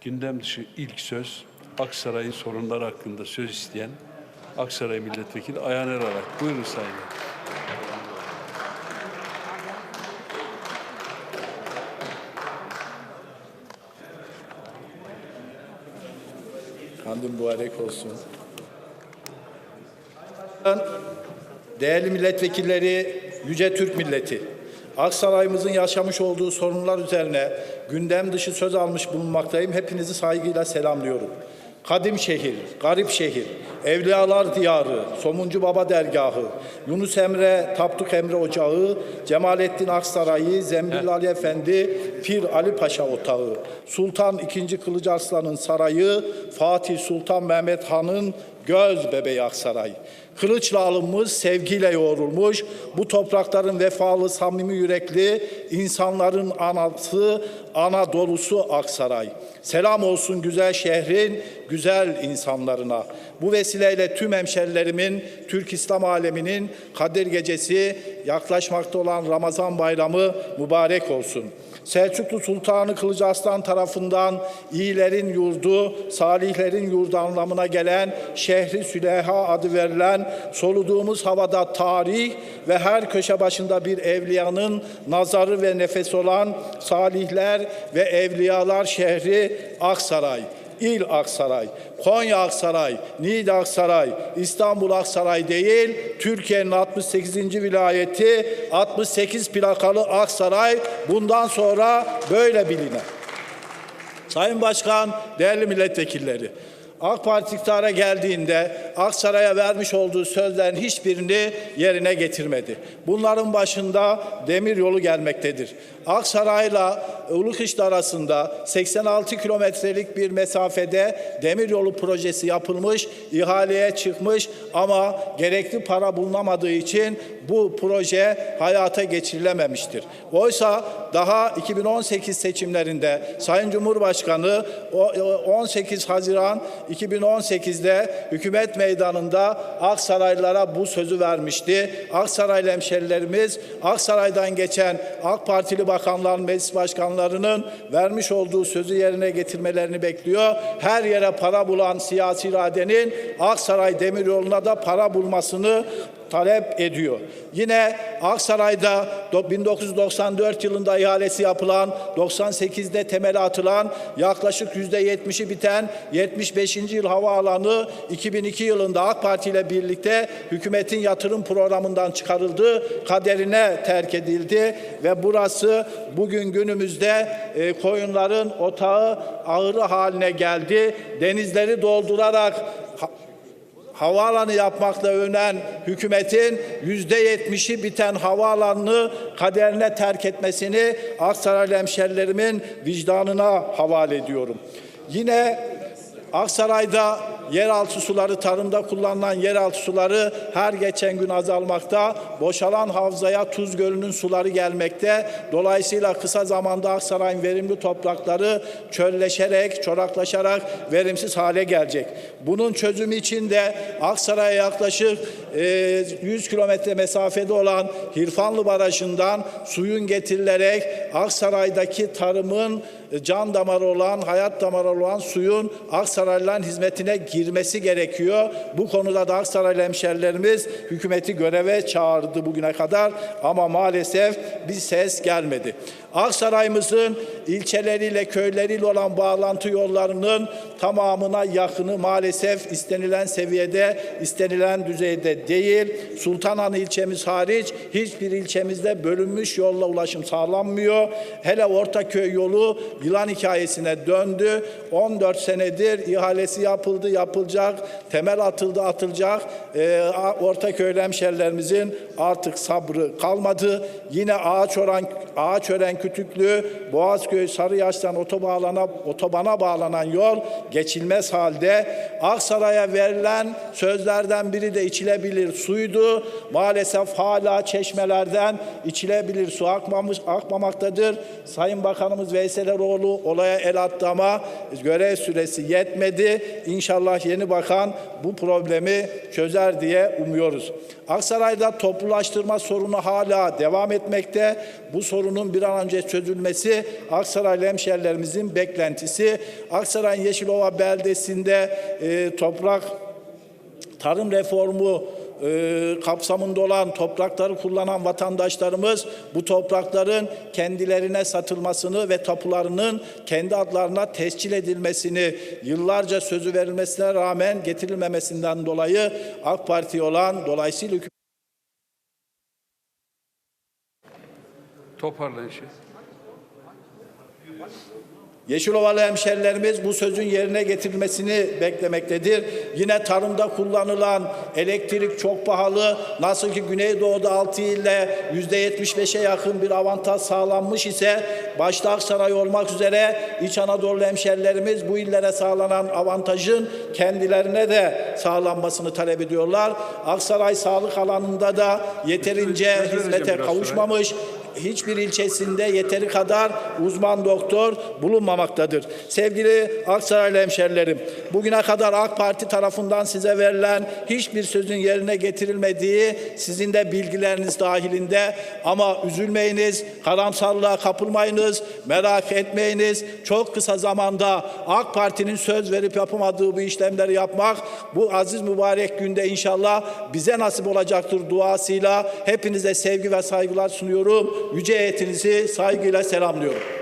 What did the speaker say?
gündem dışı ilk söz Aksaray'ın sorunları hakkında söz isteyen Aksaray Milletvekili Ayhan Erarak. Buyurun Sayın. Kandil mübarek olsun. Değerli milletvekilleri, yüce Türk milleti, Aksaray'ımızın yaşamış olduğu sorunlar üzerine gündem dışı söz almış bulunmaktayım. Hepinizi saygıyla selamlıyorum. Kadim şehir, garip şehir, Evliyalar Diyarı, Somuncu Baba Dergahı, Yunus Emre, Tapduk Emre Ocağı, Cemalettin Aksaray'ı, Zembil Ali Efendi, Pir Ali Paşa Otağı, Sultan II. Kılıç Arslan'ın sarayı, Fatih Sultan Mehmet Han'ın göz bebeği Aksaray. Kılıçla alınmış, sevgiyle yoğrulmuş, bu toprakların vefalı, samimi yürekli, insanların anası, Anadolu'su Aksaray. Selam olsun güzel şehrin, güzel insanlarına. Bu vesileyle tüm hemşerilerimin, Türk İslam aleminin Kadir Gecesi, yaklaşmakta olan Ramazan Bayramı mübarek olsun. Selçuklu Sultanı Kılıcı Aslan tarafından iyilerin yurdu, salihlerin yurdu anlamına gelen şehri Süleha adı verilen soluduğumuz havada tarih ve her köşe başında bir evliyanın nazarı ve nefes olan salihler ve evliyalar şehri Aksaray. İl Aksaray, Konya Aksaray, Niğde Aksaray, İstanbul Aksaray değil, Türkiye'nin 68. vilayeti 68 plakalı Aksaray bundan sonra böyle biliner. Sayın Başkan, değerli milletvekilleri, AK Parti iktidara geldiğinde Aksaray'a vermiş olduğu sözlerin hiçbirini yerine getirmedi. Bunların başında demir yolu gelmektedir. Aksaray'la Ulukışla arasında 86 kilometrelik bir mesafede demir yolu projesi yapılmış, ihaleye çıkmış ama gerekli para bulunamadığı için bu proje hayata geçirilememiştir. Oysa daha 2018 seçimlerinde Sayın Cumhurbaşkanı o- o 18 Haziran 2018'de hükümet meydanında Aksaraylılara bu sözü vermişti. Aksaraylı hemşerilerimiz Aksaray'dan geçen AK Partili bakanların, meclis başkanlarının vermiş olduğu sözü yerine getirmelerini bekliyor. Her yere para bulan siyasi iradenin Aksaray Demiryolu'na da para bulmasını talep ediyor. Yine Aksaray'da do- 1994 yılında ihalesi yapılan, 98'de temeli atılan, yaklaşık %70'i biten 75. yıl havaalanı 2002 yılında AK Parti ile birlikte hükümetin yatırım programından çıkarıldı, kaderine terk edildi ve burası bugün günümüzde e, koyunların otağı ağırı haline geldi. Denizleri doldurarak havaalanı yapmakla övünen hükümetin yüzde yetmişi biten havaalanını kaderine terk etmesini Aksaraylı hemşerilerimin vicdanına havale ediyorum. Yine Aksaray'da yeraltı suları, tarımda kullanılan yeraltı suları her geçen gün azalmakta. Boşalan havzaya Tuz Gölü'nün suları gelmekte. Dolayısıyla kısa zamanda Aksaray'ın verimli toprakları çölleşerek, çoraklaşarak verimsiz hale gelecek. Bunun çözümü için de Aksaray'a yaklaşık 100 kilometre mesafede olan Hirfanlı Barajı'ndan suyun getirilerek Aksaray'daki tarımın e, can damarı olan, hayat damarı olan suyun Aksaraylıların hizmetine girmesi gerekiyor. Bu konuda da Aksaraylı hemşerilerimiz hükümeti göreve çağırdı bugüne kadar ama maalesef bir ses gelmedi. Aksaray'ımızın ilçeleriyle, köyleriyle olan bağlantı yollarının tamamına yakını maalesef istenilen seviyede, istenilen düzeyde değil. Sultanhanı ilçemiz hariç hiçbir ilçemizde bölünmüş yolla ulaşım sağlanmıyor. Hele Ortaköy yolu yılan hikayesine döndü. 14 senedir ihalesi yapıldı, yapılacak, temel atıldı, atılacak. Ee, Ortaköy hemşerilerimizin artık sabrı kalmadı. Yine ağaç oran ağaç ören Kütüklü, Boğazköy, Sarıyaş'tan otobana, otobana bağlanan yol geçilmez halde. Aksaray'a verilen sözlerden biri de içilebilir suydu. Maalesef hala çeşmelerden içilebilir su akmamış, akmamaktadır. Sayın Bakanımız Veysel Eroğlu olaya el attı ama görev süresi yetmedi. İnşallah yeni bakan bu problemi çözer diye umuyoruz. Aksaray'da toplu Yoksullaştırma sorunu hala devam etmekte. Bu sorunun bir an önce çözülmesi Aksaraylı hemşerilerimizin beklentisi. Aksaray'ın Yeşilova beldesinde e, toprak tarım reformu e, kapsamında olan toprakları kullanan vatandaşlarımız bu toprakların kendilerine satılmasını ve tapularının kendi adlarına tescil edilmesini yıllarca sözü verilmesine rağmen getirilmemesinden dolayı AK Parti olan dolayısıyla hükümet Toparlayın şey. Yeşilovalı hemşerilerimiz bu sözün yerine getirilmesini beklemektedir. Yine tarımda kullanılan elektrik çok pahalı. Nasıl ki Güneydoğu'da 6 ile %75'e yakın bir avantaj sağlanmış ise başta Aksaray olmak üzere İç Anadolu hemşerilerimiz bu illere sağlanan avantajın kendilerine de sağlanmasını talep ediyorlar. Aksaray sağlık alanında da yeterince hizmete kavuşmamış hiçbir ilçesinde yeteri kadar uzman doktor bulunmamaktadır. Sevgili Aksaraylı hemşerilerim, bugüne kadar AK Parti tarafından size verilen hiçbir sözün yerine getirilmediği sizin de bilgileriniz dahilinde ama üzülmeyiniz, karamsarlığa kapılmayınız, merak etmeyiniz. Çok kısa zamanda AK Parti'nin söz verip yapamadığı bu işlemleri yapmak bu aziz mübarek günde inşallah bize nasip olacaktır duasıyla hepinize sevgi ve saygılar sunuyorum. Yüce heyetinizi saygıyla selamlıyorum.